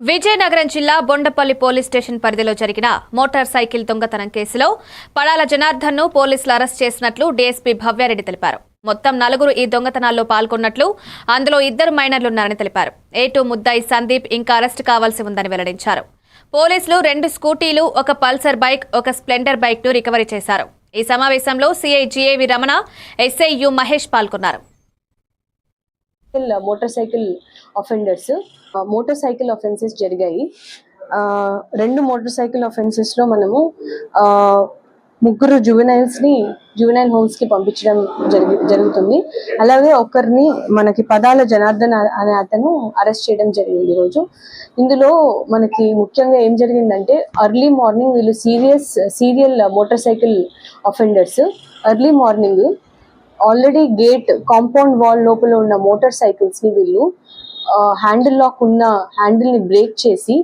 విజయనగరం జిల్లా Bondapalli police station పరిధిలో జరిగిన మోటార్ సైకిల్ దొంగతనం కేసులో పడాల జనార్దన్ను పోలీసులు అరెస్ట్ చేసినట్లు డీఎస్పీ భవ్యారెడ్డి తెలిపారు. మొత్తం నలుగురు ఈ దొంగతనాల్లో పాల్గొన్నట్లు అందులో ఇద్దరు మైనర్లున్నారని తెలిపారు. ఏటూ ముద్దాయి సందీప్ ఇంకా అరెస్ట్ కావాల్సి ఉందని వెల్లడించారు. పోలీసులు రెండు స్కూటీలు ఒక పల్సర్ బైక్ ఒక స్ప్లెండర్ బైక్ను రికవరీ చేశారు. ఈ సమావేశంలో CI G A V Ramana S I U Mahesh పాల్గొన్నారు. Cycle motor cycle offenders motor cycle offences జరిగాయి. రెండు మోటార్ సైకిల్ అఫెన్సెస్లో మనము ముగ్గురు జువెనైల్స్ని జువెనైల్ హోమ్స్కి పంపించడం జరిగి జరుగుతుంది. అలాగే ఒకరిని మనకి పదాల జనార్దన్ అనే అతను అరెస్ట్ చేయడం జరిగింది ఈరోజు ఇందులో మనకి ముఖ్యంగా ఏం జరిగిందంటే అర్లీ మార్నింగ్ వీళ్ళు serious serial motor cycle offenders early morning already gate compound wall లోపల ఉన్న మోటార్ సైకిల్స్ని వీళ్ళు హ్యాండిల్ లాక్ ఉన్న హ్యాండిల్ని బ్రేక్ చేసి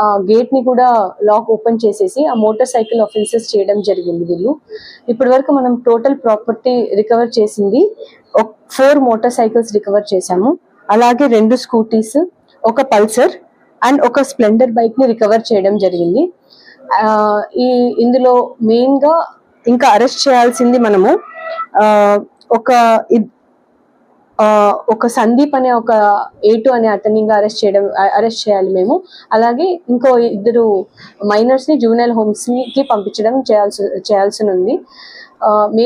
ఆ గేట్ని కూడా లాక్ ఓపెన్ చేసేసి ఆ మోటార్ సైకిల్ అఫెన్సెస్ చేయడం జరిగింది వీళ్ళు. ఇప్పటి వరకు మనం టోటల్ ప్రాపర్టీ రికవర్ చేసింది ఫోర్ మోటార్ సైకిల్స్ రికవర్ చేశాము. అలాగే రెండు స్కూటీస్ ఒక పల్సర్ అండ్ ఒక స్ప్లెండర్ బైక్ని రికవర్ చేయడం జరిగింది. ఈ ఇందులో మెయిన్గా ఇంకా అరెస్ట్ చేయాల్సింది మనము ఒక ఆ, ఒక సందీప్ అనే ఒక ఏటు అనే అతన్ని ఇంకా అరెస్ట్ చేయడం అరెస్ట్ చేయాలి మేము. అలాగే ఇంకో ఇద్దరు మైనర్స్ని జూనియర్ హోమ్స్కి పంపించడం చేయాల్సి చేయాల్సి ఉంది. మే